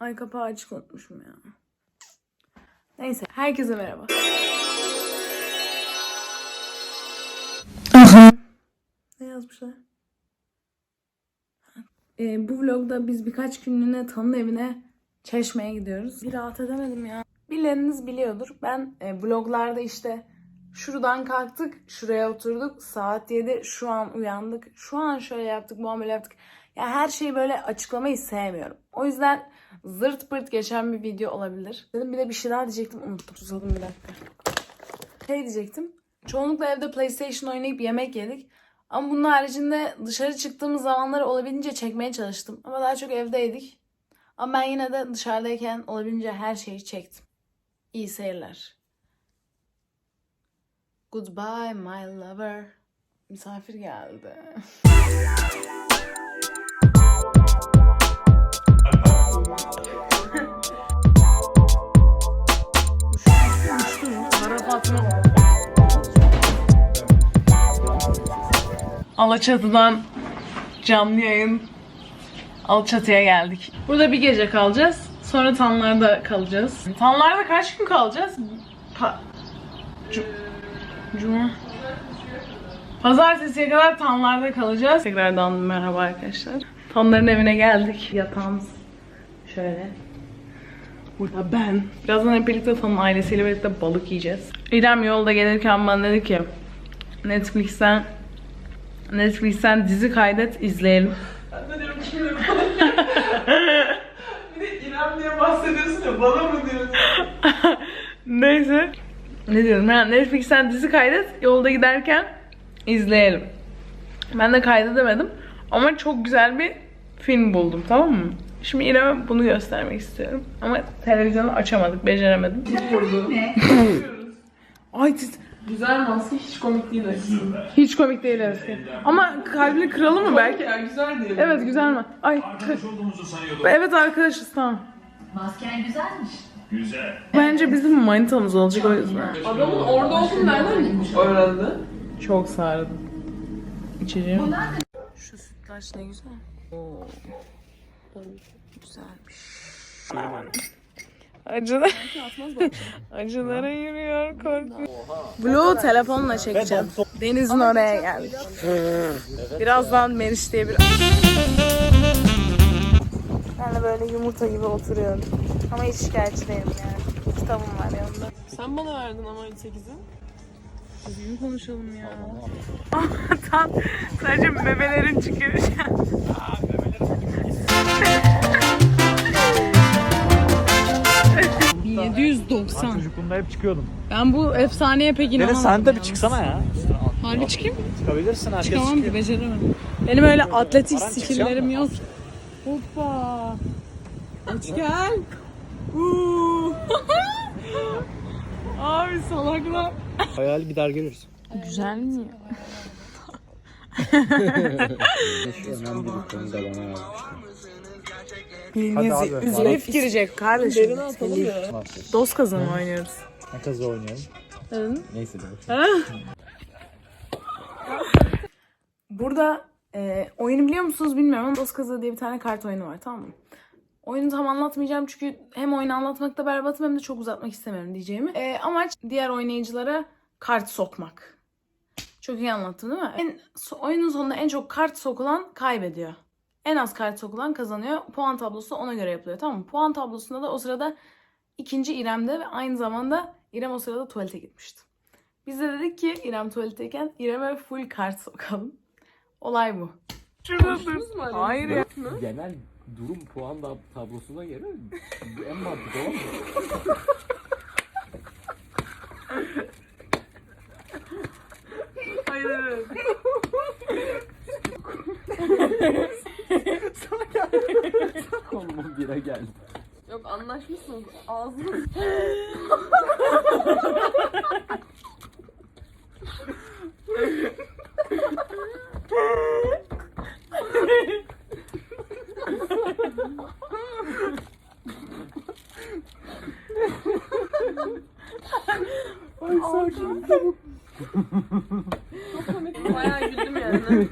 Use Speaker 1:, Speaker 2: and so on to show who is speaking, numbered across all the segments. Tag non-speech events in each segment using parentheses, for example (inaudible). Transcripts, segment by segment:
Speaker 1: Ay kapağı açık unutmuşum ya. Neyse herkese merhaba. ne yazmışlar? Ee, bu vlogda biz birkaç günlüğüne Tan'ın evine Çeşme'ye gidiyoruz. Bir rahat edemedim ya. Birileriniz biliyordur. Ben e, vloglarda işte şuradan kalktık, şuraya oturduk. Saat 7, şu an uyandık. Şu an şöyle yaptık, bu böyle yaptık. Ya her şeyi böyle açıklamayı sevmiyorum. O yüzden zırt pırt geçen bir video olabilir. Dedim bir de bir şey daha diyecektim. Unuttum. Susadım bir dakika. Şey diyecektim. Çoğunlukla evde PlayStation oynayıp yemek yedik. Ama bunun haricinde dışarı çıktığımız zamanları olabildiğince çekmeye çalıştım. Ama daha çok evdeydik. Ama ben yine de dışarıdayken olabildiğince her şeyi çektim. İyi seyirler. Goodbye my lover. Misafir geldi. (laughs) Alaçatı'dan canlı yayın Alaçatı'ya geldik. Burada bir gece kalacağız. Sonra Tanlar'da kalacağız. Tanlar'da kaç gün kalacağız? Pa- Cu- Cuma. Pazartesiye kadar Tanlar'da kalacağız. Tekrardan merhaba arkadaşlar. Tanlar'ın evine geldik. Yatağımız şöyle. Burada ben. Birazdan hep birlikte Tan'ın ailesiyle birlikte balık yiyeceğiz. İrem yolda gelirken bana dedi ki Netflix'ten Netflix'ten dizi kaydet izleyelim.
Speaker 2: Ben de diyorum kim diyorum. bir de İrem diye bahsediyorsun ya bana mı diyorsun? (laughs)
Speaker 1: Neyse. Ne diyorum ya Netflix'ten dizi kaydet yolda giderken izleyelim. Ben de kaydedemedim ama çok güzel bir film buldum tamam mı? Şimdi İrem'e bunu göstermek istiyorum. Ama televizyonu açamadık, beceremedim. (laughs) Ay tiz-
Speaker 2: Güzel maske hiç komik değil aslında.
Speaker 1: hiç komik değil eski. Ama kalbini kıralım mı belki?
Speaker 2: Ya güzel diyelim.
Speaker 1: Evet güzel mi? Ay
Speaker 3: Arkadaş olduğumuzu sanıyordum.
Speaker 1: evet arkadaşız tamam.
Speaker 4: Masken güzelmiş.
Speaker 3: Güzel.
Speaker 1: Bence bizim manitamız olacak o yüzden.
Speaker 2: Adamın orada olduğunu nereden öğrendi?
Speaker 1: Çok sardı. İçeceğim. Sütlaç ne güzel. Oo. Güzelmiş. Acılar. Acılara yürüyor korkuyor. Blue telefonla çekeceğim. Denizin oraya geldik. Birazdan Meriç diye bir... Ben de böyle yumurta gibi oturuyorum. Ama hiç şikayetçi değilim yani. Kitabım var yanımda.
Speaker 2: Sen bana verdin ama 8'i.
Speaker 1: Düzgün konuşalım ya. Tam sadece memelerin çıkıyor şu an. ...790.
Speaker 5: Çocukluğumda hep çıkıyordum.
Speaker 1: Ben bu efsaneye pek inanamadım.
Speaker 5: Deniz sen de bir
Speaker 1: yalnız.
Speaker 5: çıksana ya.
Speaker 1: Harbi çıkayım mı?
Speaker 5: Çıkabilirsin herkes
Speaker 1: Çıkamam ki
Speaker 5: çıkıyor.
Speaker 1: beceremem. Benim öyle atletik
Speaker 5: Aran
Speaker 1: skilllerim yok. Hoppa. Aç gel. Uuu. (laughs) Abi salaklar.
Speaker 5: Hayal gider geliriz.
Speaker 1: Güzel mi?
Speaker 5: Önemli bir konuda bana yazmıştım.
Speaker 1: Biriniz
Speaker 5: Hadi abi.
Speaker 1: Elif girecek kardeşim.
Speaker 2: Derine atalım ya.
Speaker 1: Dost kazanı oynuyoruz.
Speaker 5: Ne kazı oynayalım. Neyse de.
Speaker 1: Burada e, oyunu biliyor musunuz bilmiyorum ama Dost Kazığı diye bir tane kart oyunu var tamam mı? Oyunu tam anlatmayacağım çünkü hem oyunu anlatmakta berbatım hem de çok uzatmak istemiyorum diyeceğimi. E, amaç diğer oynayıcılara kart sokmak. Çok iyi anlattım değil mi? En, oyunun sonunda en çok kart sokulan kaybediyor. En az kart sokulan kazanıyor. Puan tablosu ona göre yapılıyor tamam mı? Puan tablosunda da o sırada ikinci İrem'de ve aynı zamanda İrem o sırada tuvalete gitmişti. Biz de dedik ki İrem tuvaletteyken İrem'e full kart sokalım. Olay bu. Şurada dur. Hayır
Speaker 6: genel durum puan da tablosuna göre en mantıklı olan bu.
Speaker 1: Hayır evet.
Speaker 6: Oğlum bire geldi.
Speaker 2: Yok anlaşmışsınız. (laughs) Ağzını bayağı güldüm yani.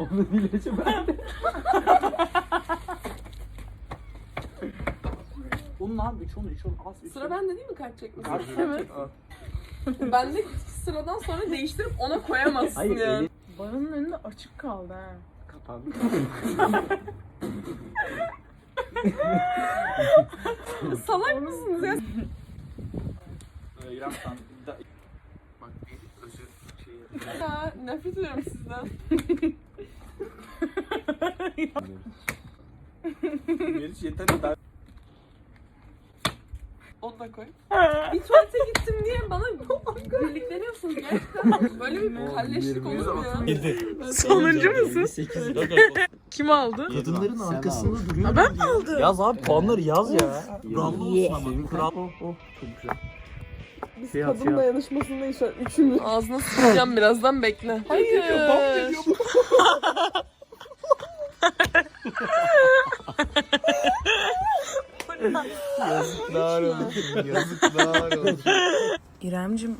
Speaker 6: Onun ilacı ben.
Speaker 5: Onu abi iç onu iç onu. Az iç.
Speaker 2: Sıra bende değil mi kart çekmesi?
Speaker 5: Karşı
Speaker 2: Evet. ben de sıradan sonra değiştirip ona koyamazsın
Speaker 5: Hayır
Speaker 2: yani.
Speaker 5: eli
Speaker 1: Baranın önünde açık kaldı ha.
Speaker 5: kapandı. (laughs) (laughs)
Speaker 2: Salak mısınız ya?
Speaker 5: İrem sen daha... Bak bir özür şeyi.
Speaker 2: ya nefret ediyorum sizden.
Speaker 5: Meriç yeter ben...
Speaker 2: Onu da koy. bir tuvalete gittim diye bana (laughs) birlikleniyorsunuz gerçekten. (laughs) Böyle bir kalleşlik olur mu ya?
Speaker 1: Sonuncu musun?
Speaker 5: 8
Speaker 1: Kim aldı?
Speaker 5: Kadınların arkasında duruyor.
Speaker 1: Ben mi aldım?
Speaker 5: Yaz abi puanları yaz ya. Kurallı olsun ama. Kural.
Speaker 2: Biz
Speaker 5: Şey
Speaker 2: kadın
Speaker 5: şey
Speaker 2: dayanışmasındayız şu an üçümüz. Ağzına sıçacağım birazdan bekle. Hayır. (laughs)
Speaker 5: Yazıklar olsun. Yazıklar olsun.
Speaker 1: İremcim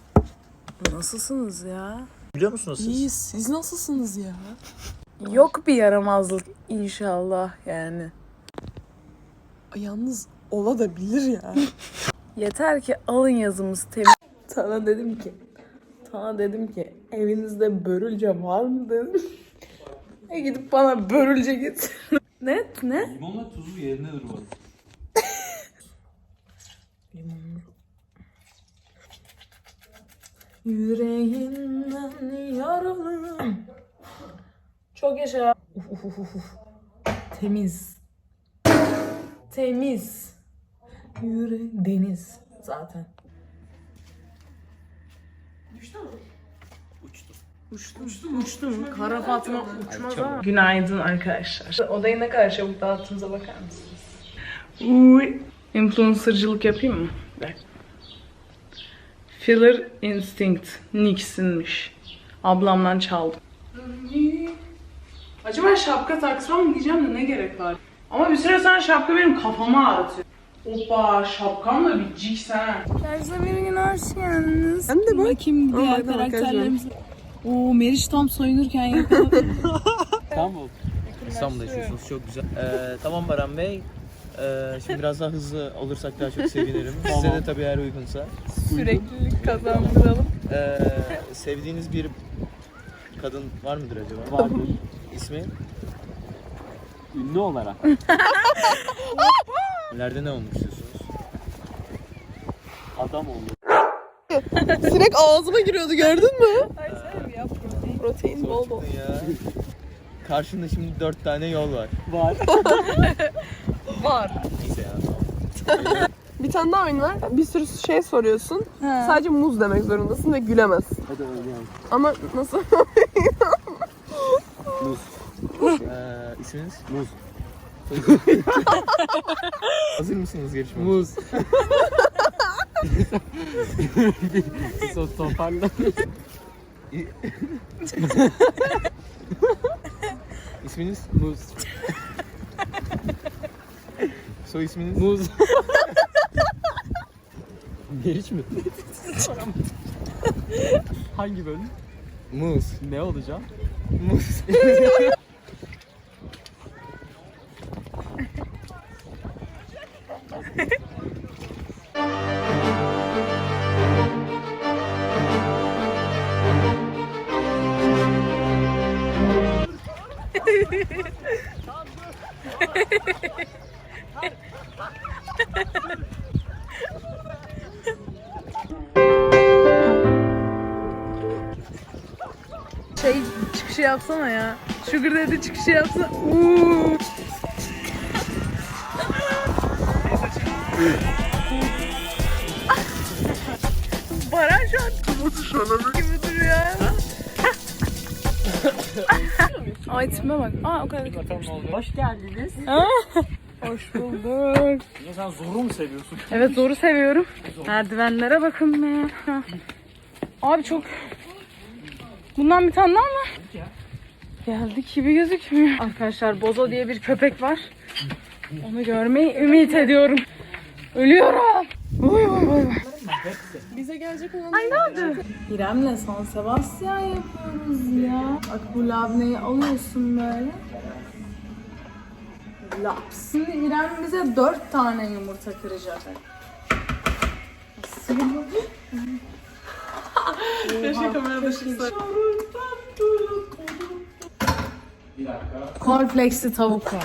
Speaker 1: nasılsınız ya?
Speaker 5: Biliyor musunuz siz?
Speaker 2: İyiyiz. Siz nasılsınız ya?
Speaker 1: Yok bir yaramazlık inşallah yani.
Speaker 2: Yalnız ola da bilir ya. (laughs)
Speaker 1: Yeter ki alın yazımız temiz. Sana dedim ki, sana dedim ki evinizde börülce var mı dedim. E gidip bana börülce getir. ne? Ne?
Speaker 6: Limonla tuzu yerine durmalı.
Speaker 1: Yüreğinden yaralım. Çok yaşa. Uf, uf, uf, uf. Temiz. Temiz. Yüre deniz zaten. Uçtum. Uçtum. Uçtum. Kara Fatma uçmaz ama. Günaydın arkadaşlar. Odayı ne kadar çabuk dağıttığımıza bakar mısınız? Uy. Influencercılık yapayım mı? Dakika. Filler Instinct. Nix'inmiş. Ablamdan çaldım. Acaba şapka taksam mı diyeceğim de ne gerek var? Ama bir süre sonra şapka benim kafamı ağrıtıyor. Hoppa şapkam da bir ciks ha. Derse bir gün hoş geldiniz.
Speaker 2: Ben de bak.
Speaker 1: Bakayım diğer
Speaker 2: bak,
Speaker 1: karakterlerimiz. Oo Meriç tam soyunurken yakaladım. (laughs)
Speaker 5: İstanbul. İstanbul'da yaşıyorsunuz çok güzel. Ee, tamam Baran Bey. Ee, şimdi biraz daha hızlı olursak daha çok sevinirim. Size de tabii eğer uygunsa.
Speaker 2: Süreklilik kazandıralım.
Speaker 5: Ee, sevdiğiniz bir kadın var mıdır acaba?
Speaker 6: Vardır.
Speaker 5: İsmi?
Speaker 6: Ünlü olarak. (laughs)
Speaker 5: İleride ne olmak istiyorsunuz?
Speaker 6: Adam oldu.
Speaker 2: Sinek ağzıma giriyordu gördün mü? Protein bol bol.
Speaker 5: Ya. Karşında şimdi dört tane yol var.
Speaker 6: Var. (laughs)
Speaker 2: Var. Bir tane daha oyun var. Bir sürü şey soruyorsun. Sadece muz demek zorundasın ve gülemezsin.
Speaker 6: Hadi oynayalım.
Speaker 2: Ama nasıl?
Speaker 6: Muz.
Speaker 5: Ee, isminiz?
Speaker 6: Muz. (laughs)
Speaker 5: Hazır mısınız yarışmaya?
Speaker 6: Muz. Sos toparla. (laughs)
Speaker 5: İsminiz?
Speaker 6: Muz.
Speaker 5: Soy isminiz?
Speaker 6: Muz. (laughs) Meriç mi? Hangi bölüm?
Speaker 5: Muz.
Speaker 6: Ne olacak?
Speaker 5: Muz. (laughs)
Speaker 1: çıkışı yapsana ya. Sugar Daddy çıkışı yapsana. Uuu. Baran şu an gibi duruyor. Ay tipime bak. Aa o kadar.
Speaker 6: Hoş geldiniz.
Speaker 1: Hoş bulduk.
Speaker 5: Sen zoru mu seviyorsun?
Speaker 1: Evet zoru seviyorum. Merdivenlere bakın be. Abi çok... Bundan bir tane daha mı? Geldik gibi gözükmüyor. Arkadaşlar Bozo diye bir köpek var. Onu görmeyi ümit ediyorum. Ölüyorum. Oy oy oy.
Speaker 2: Bize gelecek olan
Speaker 1: Ay ne oldu? İrem'le San Sebastian yapıyoruz ya. Bak bu labneyi alıyorsun böyle. Laps. Şimdi İrem bize dört tane yumurta kıracak. Sığmadı.
Speaker 2: Keşke.
Speaker 1: Cornflakesli tavuk var.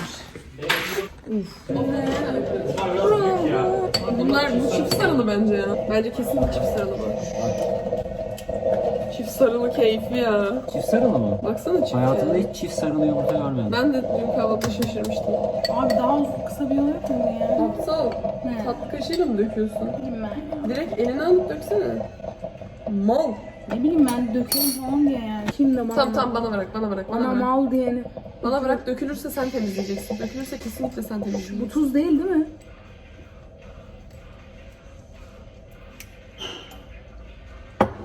Speaker 2: Bunlar bu çift sarılı bence ya. Bence kesin çift sarılı bu. Çift sarılı keyifli ya.
Speaker 6: Çift sarılı mı?
Speaker 2: Baksana çift
Speaker 6: Hayatımda
Speaker 2: ya.
Speaker 6: hiç çift sarılı yumurta görmedim.
Speaker 2: Ben de dün kahvaltıda şaşırmıştım.
Speaker 1: Abi daha kısa bir yol yok mu ya?
Speaker 2: Aptal. Tatlı kaşığıyla mı döküyorsun?
Speaker 1: Ben.
Speaker 2: Direkt eline alıp döksene. Mal.
Speaker 1: Ne bileyim ben dökelim falan diye yani. Şimdi bana
Speaker 2: Tamam tamam bana bırak bana bırak bana
Speaker 1: Bana
Speaker 2: bırak.
Speaker 1: mal diyeni.
Speaker 2: Bana bırak dökülürse sen temizleyeceksin. Dökülürse kesinlikle sen
Speaker 1: Bu
Speaker 2: temizleyeceksin.
Speaker 1: tuz değil değil mi?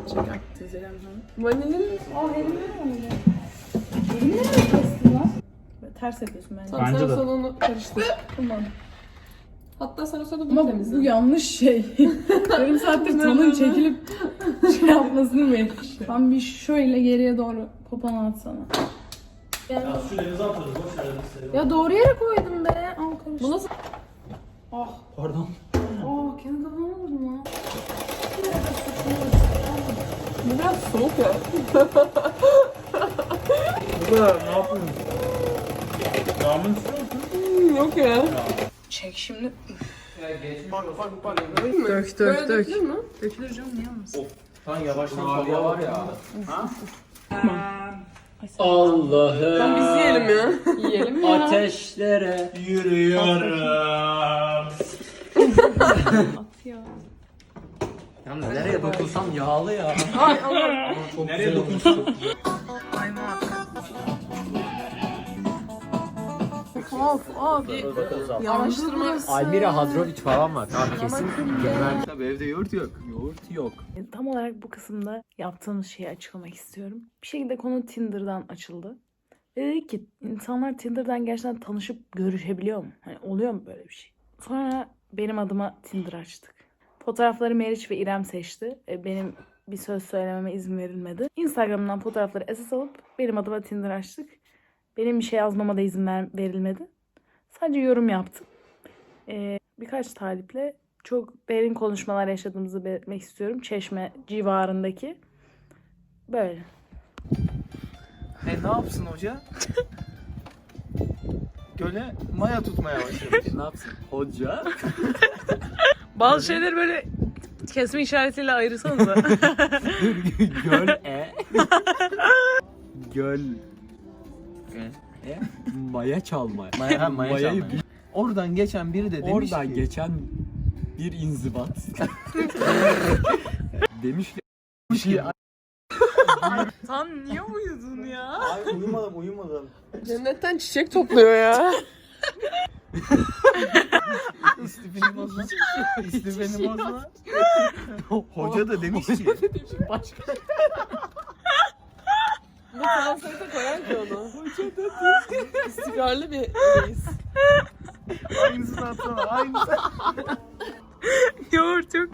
Speaker 1: Çek tuz İrem sana.
Speaker 2: Vanilin
Speaker 1: Aa elimle mi? Elimle mi kestin lan? Ters yapıyorsun bence.
Speaker 2: Tamam sen sonra onu karıştır.
Speaker 1: Tamam.
Speaker 2: Hatta o sırada bunu
Speaker 1: Ama bu
Speaker 2: temizle.
Speaker 1: yanlış şey. (laughs) Yarım saattir tanın çekilip (laughs) şey yapmasını bekliyor. Ben bir şöyle geriye doğru popana atsana. Ya,
Speaker 5: Şu denize atarız. Boş ver.
Speaker 1: ya doğru yere koydum be. Al karıştı.
Speaker 2: Bu nasıl?
Speaker 1: Ah.
Speaker 5: Pardon.
Speaker 1: Aa kendi kafama vurdum lan.
Speaker 2: Bu biraz soğuk ya.
Speaker 5: Bu kadar ne yapıyorsun? Yağmur istiyor musun?
Speaker 2: Hmm, Yok ya.
Speaker 1: Çek şimdi.
Speaker 5: Bak bak bak.
Speaker 1: Dök
Speaker 2: Böyle dökülür mü?
Speaker 1: Dökülür canım niye olmasın?
Speaker 5: Lan yavaştan
Speaker 6: Kurabiye var ya.
Speaker 5: Allah'ım.
Speaker 2: Tamam biz yiyelim ya. yiyelim ya.
Speaker 6: Ateşlere.
Speaker 5: Yürüyorum.
Speaker 1: At ya.
Speaker 6: Yalnız nereye dokunsam yağlı ya.
Speaker 2: Ay Allah.
Speaker 5: Nereye
Speaker 6: güzel (laughs)
Speaker 1: Of of.
Speaker 2: Yavaştırma.
Speaker 6: Almira Hadrovic falan var. Abi kesin geber. Tabii evde yoğurt yok. Yoğurt yok.
Speaker 1: Tam olarak bu kısımda yaptığımız şeyi açıklamak istiyorum. Bir şekilde konu Tinder'dan açıldı. Ve dedik ki insanlar Tinder'dan gerçekten tanışıp görüşebiliyor mu? Hani oluyor mu böyle bir şey? Sonra benim adıma Tinder açtık. Fotoğrafları Meriç ve İrem seçti. E, Benim bir söz söylememe izin verilmedi. Instagram'dan fotoğrafları esas alıp benim adıma Tinder açtık. Benim bir şey yazmama da izin ver- verilmedi. Sadece yorum yaptım. E, birkaç taliple çok derin konuşmalar yaşadığımızı belirtmek istiyorum. Çeşme civarındaki. Böyle.
Speaker 5: E ne yapsın hoca? (laughs) Göle maya tutmaya başlamış.
Speaker 6: ne yapsın? Hoca. (laughs)
Speaker 1: Bazı şeyleri böyle kesme işaretiyle ayırsanıza. (laughs)
Speaker 6: Göl e. Göl. E? (laughs) Maya çalma.
Speaker 5: Maya, ha, maya
Speaker 6: Mayayı
Speaker 5: çalmaya. Oradan geçen biri de demiş
Speaker 6: Oradan
Speaker 5: ki
Speaker 6: geçen bir inzibat. (laughs) demiş ki
Speaker 5: bir şey
Speaker 1: Sen niye uyudun ya?
Speaker 5: Ay uyumadım uyumadım.
Speaker 2: Cennetten çiçek topluyor ya. (laughs)
Speaker 5: İstifini bozma. İstifini bozma. Hoca da demiş ki.
Speaker 6: başka
Speaker 2: Transferte koyan ki onu. (laughs) İstikrarlı bir reis.
Speaker 5: Aynısını atsana aynısı.
Speaker 1: Yoğurt yok.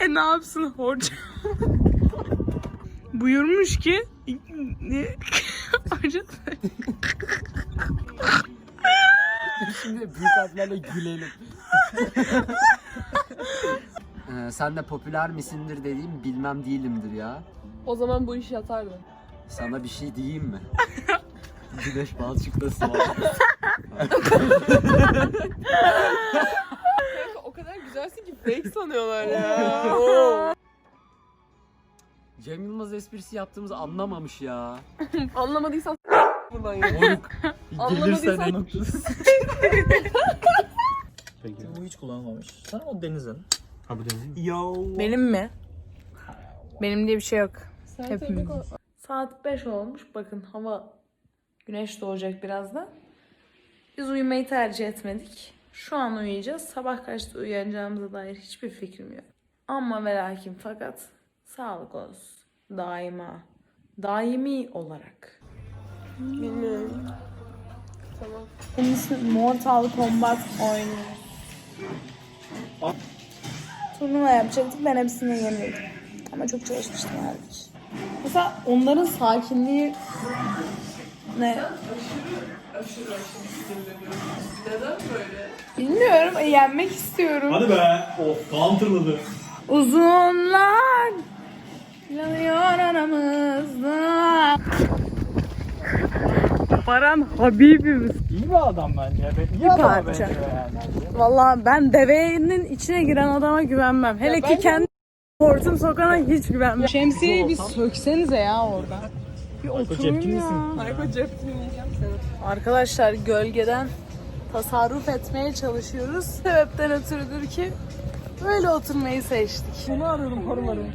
Speaker 1: E ne yapsın hoca? Buyurmuş ki ne? Hoca
Speaker 6: Şimdi büyük harflerle gülelim. ee, sen de popüler misindir dediğim bilmem değilimdir ya.
Speaker 2: O zaman bu iş yatardı.
Speaker 6: Sana bir şey diyeyim mi? (laughs) Güneş balçıkta.
Speaker 2: Kanka o kadar güzelsin ki fake sanıyorlar ya. (laughs)
Speaker 6: Cem Yılmaz esprisi yaptığımızı anlamamış ya. (laughs)
Speaker 2: Anlamadıysan buradan ya.
Speaker 6: Moruk.
Speaker 2: Anlamadıysan-
Speaker 6: Gelirsen
Speaker 5: Peki. Bu hiç kullanmamış. Sen o denizin.
Speaker 6: Ha bu denizin
Speaker 5: Yo.
Speaker 1: Benim mi? Benim diye bir şey yok.
Speaker 2: Sen
Speaker 1: Hepimiz. Saat 5 olmuş. Bakın hava güneş doğacak birazdan. Biz uyumayı tercih etmedik. Şu an uyuyacağız. Sabah kaçta uyanacağımıza dair hiçbir fikrim yok. Ama ve lakin fakat sağlık olsun. Daima. Daimi olarak.
Speaker 2: Bilmiyorum. Tamam.
Speaker 1: Bunun ismi Mortal Kombat oynuyoruz. Turnuva yapacaktık. Ben hepsine yenildim. Ama çok çalışmıştım halbuki. Mesela onların sakinliği ne?
Speaker 2: aşırı aşırı sinirleniyorum. Neden böyle?
Speaker 1: Bilmiyorum. e, yenmek istiyorum.
Speaker 3: Hadi be. Of counterladı.
Speaker 1: Uzunlar yanıyor aramızda. Baran Habibimiz.
Speaker 6: İyi bir adam bence. İyi
Speaker 1: Bir parça. Vallahi ben devenin içine giren adama güvenmem. Hele ki kendi hortum sokana hiç güvenmem. Şemsiyeyi bir söksenize ya orada. Bir oturun ya.
Speaker 2: Hayko cep dinleyeceğim seni.
Speaker 1: Arkadaşlar gölgeden tasarruf etmeye çalışıyoruz. Sebepten ötürüdür ki böyle oturmayı seçtik.
Speaker 2: Bunu arıyorum korularım.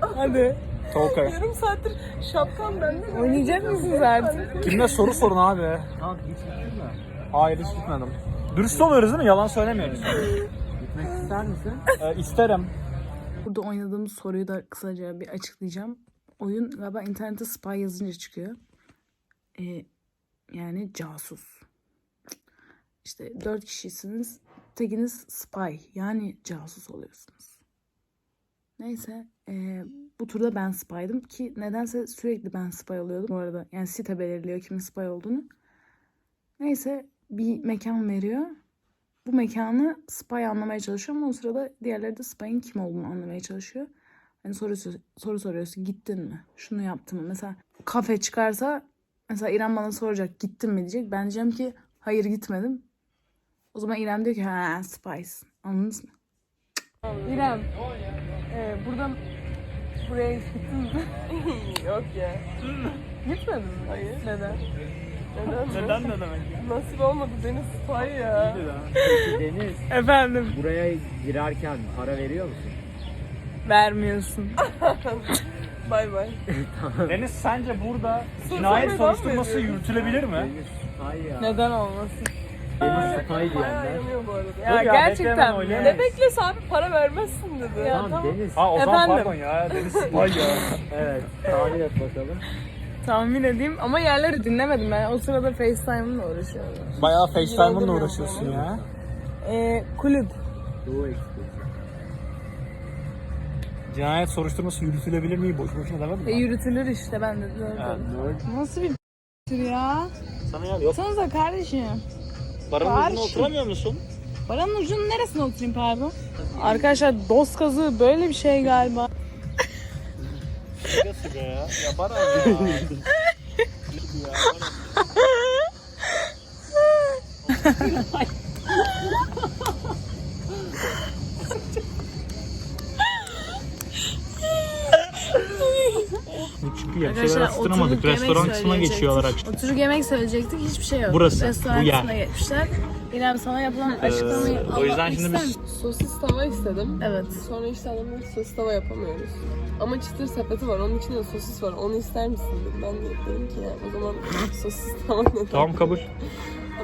Speaker 2: (laughs)
Speaker 1: Hadi.
Speaker 6: Tolkay.
Speaker 2: Yarım saattir şapkam bende.
Speaker 1: Oynayacak mısınız artık?
Speaker 6: Kimle soru sorun abi. Hiç gittin mi? Hayır hiç gitmedim. Dürüst oluyoruz değil mi? Yalan söylemiyoruz. Gitmek ister misin? Ee, isterim.
Speaker 1: Burada oynadığımız soruyu da kısaca bir açıklayacağım. Oyun galiba internette spy yazınca çıkıyor. Ee, yani casus. İşte dört kişisiniz. Tekiniz spy yani casus oluyorsunuz. Neyse ee, bu turda ben spy'dım ki nedense sürekli ben spy oluyordum bu arada. Yani site belirliyor kimin spy olduğunu. Neyse bir mekan veriyor. Bu mekanı spy anlamaya çalışıyor ama o sırada diğerleri de spy'ın kim olduğunu anlamaya çalışıyor. Hani soru, soru soruyorsun gittin mi? Şunu yaptın mı? Mesela kafe çıkarsa mesela İrem bana soracak gittin mi diyecek. Ben diyeceğim ki hayır gitmedim. O zaman İrem diyor ki ha spies. Anladınız mı? İrem e, buradan buraya gittin mi? (laughs)
Speaker 2: Yok ya. Gitmedin mi? Hayır. Neden? Neden?
Speaker 6: Neden ne demek?
Speaker 2: Nasip olmadı Deniz Spy ya.
Speaker 7: Deniz
Speaker 1: Efendim
Speaker 7: buraya girerken para veriyor musun?
Speaker 1: vermiyorsun. (laughs)
Speaker 2: Bay bay.
Speaker 6: Deniz sence burada cinayet
Speaker 2: medyadan
Speaker 6: soruşturması yürütülebilir mi?
Speaker 7: Deniz Spy ya.
Speaker 1: Neden olmasın?
Speaker 7: Deniz Spy
Speaker 2: Bayağı
Speaker 7: diyenler.
Speaker 2: yanıyor bu arada.
Speaker 1: Ya,
Speaker 6: Yok ya,
Speaker 1: gerçekten
Speaker 6: bekleme
Speaker 1: mi?
Speaker 6: öyle.
Speaker 2: Ne beklese abi para vermezsin dedi.
Speaker 1: Ya,
Speaker 7: Tamam,
Speaker 1: tamam.
Speaker 7: Deniz.
Speaker 6: Ha o zaman
Speaker 1: Efendim?
Speaker 6: pardon ya. Deniz Spy ya.
Speaker 7: Evet tahmin et bakalım.
Speaker 1: Tahmin edeyim ama yerleri dinlemedim ben. O sırada FaceTime'ımla uğraşıyorum.
Speaker 6: Bayağı FaceTime'ınla uğraşıyorsun ya.
Speaker 1: Ee, kulüp.
Speaker 6: Cinayet soruşturması yürütülebilir mi? Boş boşuna demedim
Speaker 1: E,
Speaker 6: mi?
Speaker 1: yürütülür işte ben de diyorum. Nasıl bir (laughs) ya?
Speaker 6: Sana ya yok.
Speaker 1: Sanıza kardeşim.
Speaker 6: Paranın
Speaker 1: Karşı.
Speaker 6: ucuna oturamıyor musun?
Speaker 1: Paranın ucunun neresine oturayım pardon? Arkadaşlar dost kazığı böyle bir şey galiba.
Speaker 6: Sıga sıga ya. Ya. Çünkü ya bir şeyler ısıtıramadık. Restoran kısmına geçiyorlar akşam.
Speaker 1: Oturup yemek söyleyecektik hiçbir şey yok.
Speaker 6: Burası,
Speaker 1: Restoran
Speaker 6: bu yer.
Speaker 1: kısmına geçmişler. İrem sana yapılan açıklamayı
Speaker 6: o yüzden şimdi biz-?
Speaker 2: Sosis tava istedim.
Speaker 1: Evet.
Speaker 2: Sonra işte adam dedi ki sosis tava yapamıyoruz. Ama çıtır sepeti var. Onun içinde de sosis var. Onu ister misin dedi. Ben de dedim ki ya o zaman sosis (laughs) tava dedim.
Speaker 6: Tamam kabul.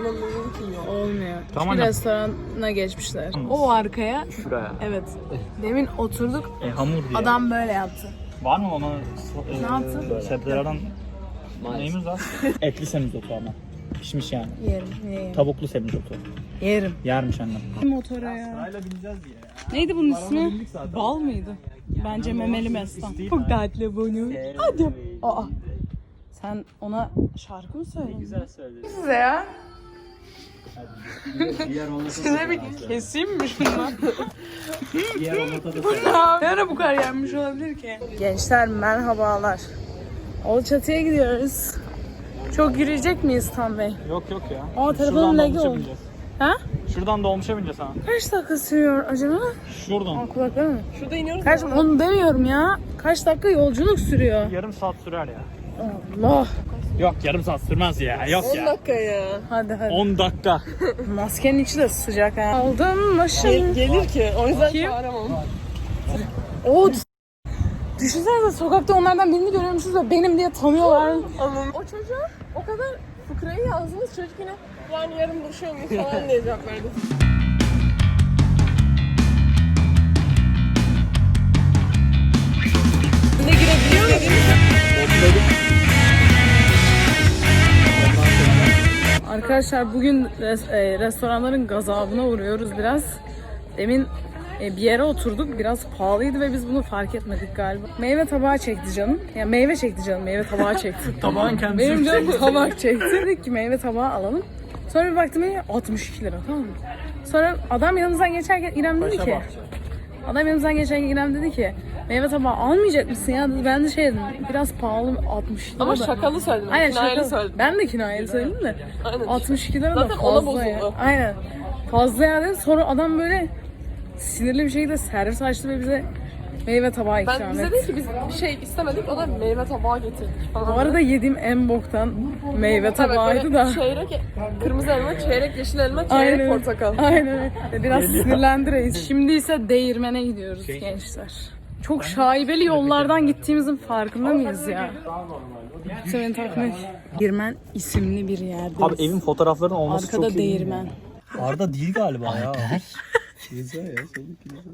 Speaker 2: Adam da dedi ki yok.
Speaker 1: Olmuyor.
Speaker 6: Tamam
Speaker 1: Bir
Speaker 6: anne.
Speaker 1: restorana geçmişler. O arkaya
Speaker 6: Şuraya.
Speaker 1: evet. Demin oturduk.
Speaker 6: E, hamur diye.
Speaker 1: Adam böyle yaptı.
Speaker 6: Var mı ona? E,
Speaker 1: Ne yaptın?
Speaker 6: Sebzelerden neyimiz var? (laughs) Etli semizotu ama. Pişmiş yani.
Speaker 1: Yerim. Yerim.
Speaker 6: Tavuklu semizotu.
Speaker 1: Yerim.
Speaker 6: Yermiş annem.
Speaker 1: Motora ya.
Speaker 6: Sırayla bineceğiz diye.
Speaker 1: Neydi bunun ismi? Bal mıydı? Bence memeli mestan. Çok tatlı bunu. Hadi. Aa. Sen ona şarkı mı söyledin?
Speaker 6: Güzel söyledin.
Speaker 1: Size ya. Size bir keseyim mi (laughs) şundan?
Speaker 7: Da
Speaker 1: ne ara bu kadar yenmiş olabilir ki? Gençler merhabalar. Ol çatıya gidiyoruz. Çok yürüyecek miyiz Tam Bey?
Speaker 6: Yok yok ya.
Speaker 1: Aa, telefonun
Speaker 6: dolmuşa
Speaker 1: oldu. Ha?
Speaker 6: Şuradan dolmuşa bineceğiz ha.
Speaker 1: Kaç dakika sürüyor acaba?
Speaker 6: Şuradan.
Speaker 1: Aa, kulaklarım mı?
Speaker 2: Şurada iniyoruz.
Speaker 1: Kaç, onu demiyorum ya. Kaç dakika yolculuk sürüyor?
Speaker 6: Yarım saat sürer ya.
Speaker 1: Allah.
Speaker 6: Yok yarım saat sürmez ya. Yok
Speaker 2: 10 dakika ya.
Speaker 1: Hadi hadi.
Speaker 6: 10 dakika.
Speaker 1: Maskenin içi de sıcak ha. Aldım başım.
Speaker 2: Gel, gelir ki. O yüzden
Speaker 1: Kim?
Speaker 2: çağıramam.
Speaker 1: Oo, Düşünsenize sokakta onlardan birini görüyormuşuz ve benim diye tanıyorlar.
Speaker 2: O çocuğa o kadar fıkrayı yazdınız çocuk yine yani yarın buluşuyor muyuz falan diye cevap verdi. Ne girebiliyor muydun?
Speaker 1: Arkadaşlar bugün res- e, restoranların gazabına uğruyoruz biraz. Demin e, bir yere oturduk. Biraz pahalıydı ve biz bunu fark etmedik galiba. Meyve tabağı çekti canım. Ya meyve çekti canım. Meyve tabağı çekti. (laughs)
Speaker 6: Tabağın kendisi.
Speaker 1: Benim canım tabak çekti. Dedik ki meyve tabağı alalım. Sonra bir baktım ya 62 lira tamam mı? Sonra adam yanımızdan geçerken İrem dedi ki Adam yanımızdan geçerken İrem dedi ki meyve tabağı almayacak mısın ya dedi. Ben de şey dedim biraz pahalı 60 lira
Speaker 2: Ama
Speaker 1: da.
Speaker 2: şakalı söyledim.
Speaker 1: Aynen
Speaker 2: kinayeli
Speaker 1: şaka.
Speaker 2: söyledim.
Speaker 1: Ben de kinayeli söyledim de.
Speaker 2: Aynen.
Speaker 1: 62 lira da
Speaker 2: Zaten ona
Speaker 1: fazla ya.
Speaker 2: bozuldu.
Speaker 1: Aynen. Fazla ya dedi. Sonra adam böyle sinirli bir şekilde servis açtı ve bize meyve tabağı ikram
Speaker 2: Ben bize
Speaker 1: etti.
Speaker 2: dedi ki biz bir şey istemedik o da meyve tabağı getirdik falan.
Speaker 1: Bu arada yediğim en boktan meyve tabağıydı
Speaker 2: böyle
Speaker 1: da.
Speaker 2: Çeyrek kırmızı elma, çeyrek yeşil elma, çeyrek
Speaker 1: Aynen.
Speaker 2: portakal. (laughs)
Speaker 1: Aynen öyle. Biraz sinirlendi reis. Şimdi ise değirmene gidiyoruz gençler. Çok şaibeli yollardan gittiğimizin farkında mıyız ya? Senin takmek. Değirmen isimli bir yerde.
Speaker 6: Abi evin fotoğraflarının olması
Speaker 1: Arkada
Speaker 6: çok iyi.
Speaker 1: değirmen.
Speaker 6: Arda değil galiba ya. (laughs)
Speaker 5: Rıza ya soldaki Rıza.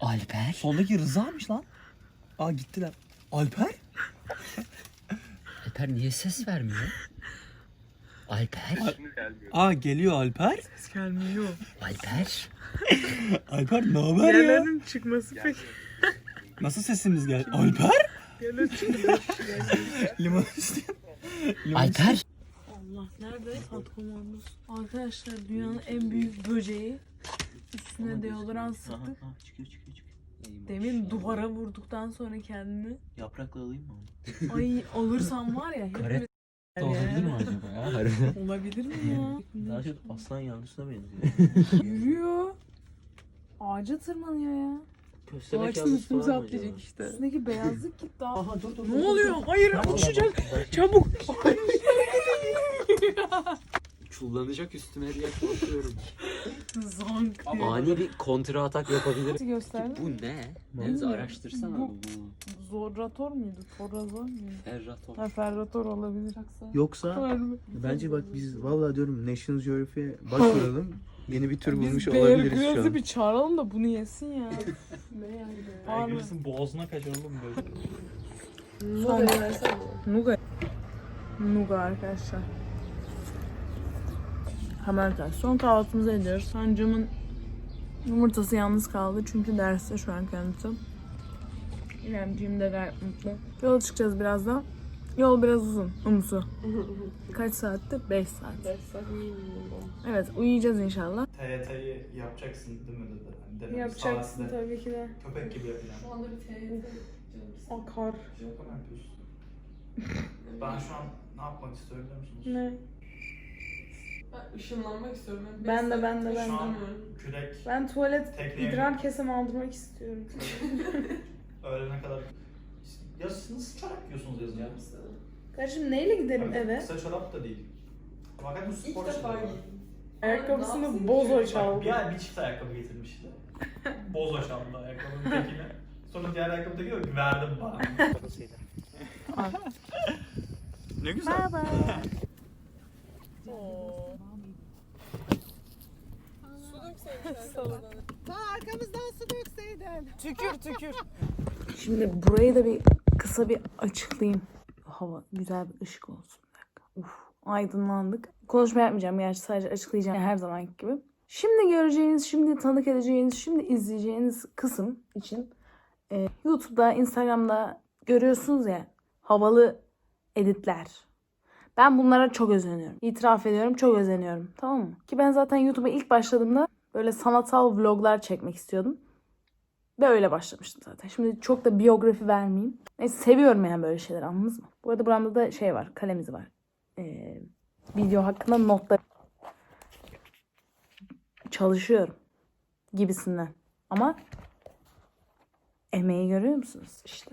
Speaker 7: Alper.
Speaker 6: Soldaki Rıza'mış lan. Aa gittiler. Alper?
Speaker 7: Alper niye ses vermiyor? Alper.
Speaker 6: Aa geliyor Alper.
Speaker 7: Alper.
Speaker 6: Alper ne haber ya?
Speaker 1: çıkması pek.
Speaker 6: Nasıl sesimiz gel? Alper? Limon isteyen. Limon
Speaker 7: Alper.
Speaker 1: Allah nerede? Tat komandosu. Arkadaşlar dünyanın en büyük böceği. Üstüne deodorant sıktık.
Speaker 5: Çıkıyor çıkıyor çıkıyor.
Speaker 1: Demin duvara vurduktan sonra kendini.
Speaker 5: Yaprakla alayım mı? (laughs)
Speaker 1: Ay alırsam var ya. hepimiz-
Speaker 5: Olabilir mi acaba ya? Harbiden. (laughs)
Speaker 1: Olabilir mi ya? (laughs)
Speaker 5: Daha çok aslan yavrusuna benziyor.
Speaker 1: Yürüyor. Ağaca tırmanıyor ya.
Speaker 5: Köstebek
Speaker 1: Ağaçın üstümüze atlayacak işte. Üstündeki beyazlık gitti.
Speaker 5: Aha dur dur.
Speaker 1: Ne oluyor? Hayır uçacak. Çabuk.
Speaker 7: Çullanacak üstüme diye korkuyorum.
Speaker 1: Diye.
Speaker 7: Ani bir kontra atak yapabilir.
Speaker 1: Nasıl?
Speaker 7: Bu ne? Neyse araştırsana
Speaker 1: Bu-
Speaker 7: bu.
Speaker 1: Zorrator muydu? Torazor muydu?
Speaker 7: Ferraton.
Speaker 1: Ha ferrator olabilir.
Speaker 8: Yoksa
Speaker 1: Harbi.
Speaker 8: bence bak biz vallahi diyorum National Geographic'e başvuralım. Yeni bir tür bulmuş
Speaker 1: Biz Bear
Speaker 8: olabiliriz şu
Speaker 1: Grylls'ı
Speaker 8: an.
Speaker 1: bir çağıralım da bunu yesin ya. (laughs) ne yani? Harbi.
Speaker 6: Boğazına kaçıralım böyle.
Speaker 2: Nuga.
Speaker 1: Nuga. Nuga arkadaşlar. Haber ters. Son kahvaltımızı ediyoruz. Sancımın yumurtası yalnız kaldı çünkü derste şu an kendisi. İremciğim de gayet mutlu. Yola çıkacağız birazdan. Yol biraz uzun. Umsu. (laughs) Kaç saatte? 5 saat. Evet uyuyacağız inşallah.
Speaker 6: TYT'yi yapacaksın değil mi dedi. Hani denemiş
Speaker 1: Yapacaksın
Speaker 6: saatinde
Speaker 1: tabii ki de.
Speaker 6: Köpek gibi yapacağım.
Speaker 2: Şu anda bir TYT
Speaker 1: Akar.
Speaker 6: Yapıyorsun? ben şu an ne yapmak istiyorum biliyor musunuz?
Speaker 1: Ne?
Speaker 2: Ben ışınlanmak istiyorum. beş
Speaker 1: Ben de, ben de, ben de.
Speaker 6: Şu an
Speaker 2: ışınlanıyorum.
Speaker 6: kürek
Speaker 1: Ben tuvalet
Speaker 6: Tekneye-
Speaker 1: idrar kesemi aldırmak istiyorum. (laughs)
Speaker 6: öğlene kadar ya siz nasıl çorap giyiyorsunuz yazın ya?
Speaker 1: Kardeşim neyle giderim
Speaker 6: Hani
Speaker 1: eve?
Speaker 6: Kısa çorap da değil. Fakat bu
Speaker 2: İlk
Speaker 6: spor
Speaker 2: defa
Speaker 6: şeyleri
Speaker 2: giydim.
Speaker 1: Ayakkabısını bozo
Speaker 6: Bak,
Speaker 1: çaldı.
Speaker 6: bir bir çift ayakkabı getirmişti. (laughs) Bozo çaldı ayakkabının tekini. Sonra diğer ayakkabı tekini verdim bana. (laughs) ne güzel.
Speaker 1: Tükür tükür. Şimdi burayı da bir kısa bir açıklayayım. Hava güzel bir ışık olsun. Bir dakika. Uf, aydınlandık. Konuşma yapmayacağım gerçi sadece açıklayacağım her zamanki gibi. Şimdi göreceğiniz, şimdi tanık edeceğiniz, şimdi izleyeceğiniz kısım için e, YouTube'da, Instagram'da görüyorsunuz ya havalı editler. Ben bunlara çok özeniyorum. İtiraf ediyorum çok özeniyorum. Tamam mı? Ki ben zaten YouTube'a ilk başladığımda böyle sanatsal vloglar çekmek istiyordum. Ve öyle başlamıştım zaten. Şimdi çok da biyografi vermeyeyim. Neyse seviyorum yani böyle şeyler anladınız mı? Bu arada buramda da şey var. Kalemiz var. Ee, video hakkında notlar çalışıyorum gibisinden. Ama emeği görüyor musunuz işte?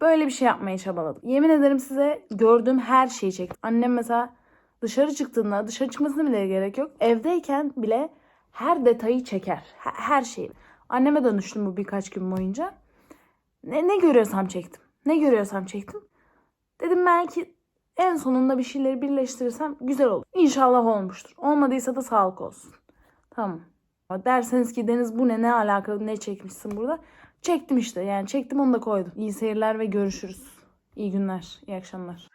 Speaker 1: Böyle bir şey yapmaya çabaladım. Yemin ederim size gördüğüm her şeyi çektim. Annem mesela dışarı çıktığında dışarı çıkmasına bile gerek yok. Evdeyken bile her detayı çeker. Her, her şeyi. Anneme danıştım bu birkaç gün boyunca. Ne, ne görüyorsam çektim. Ne görüyorsam çektim. Dedim belki en sonunda bir şeyleri birleştirirsem güzel olur. İnşallah olmuştur. Olmadıysa da sağlık olsun. Tamam. Derseniz ki Deniz bu ne ne alakalı ne çekmişsin burada. Çektim işte yani çektim onu da koydum. İyi seyirler ve görüşürüz. İyi günler, iyi akşamlar.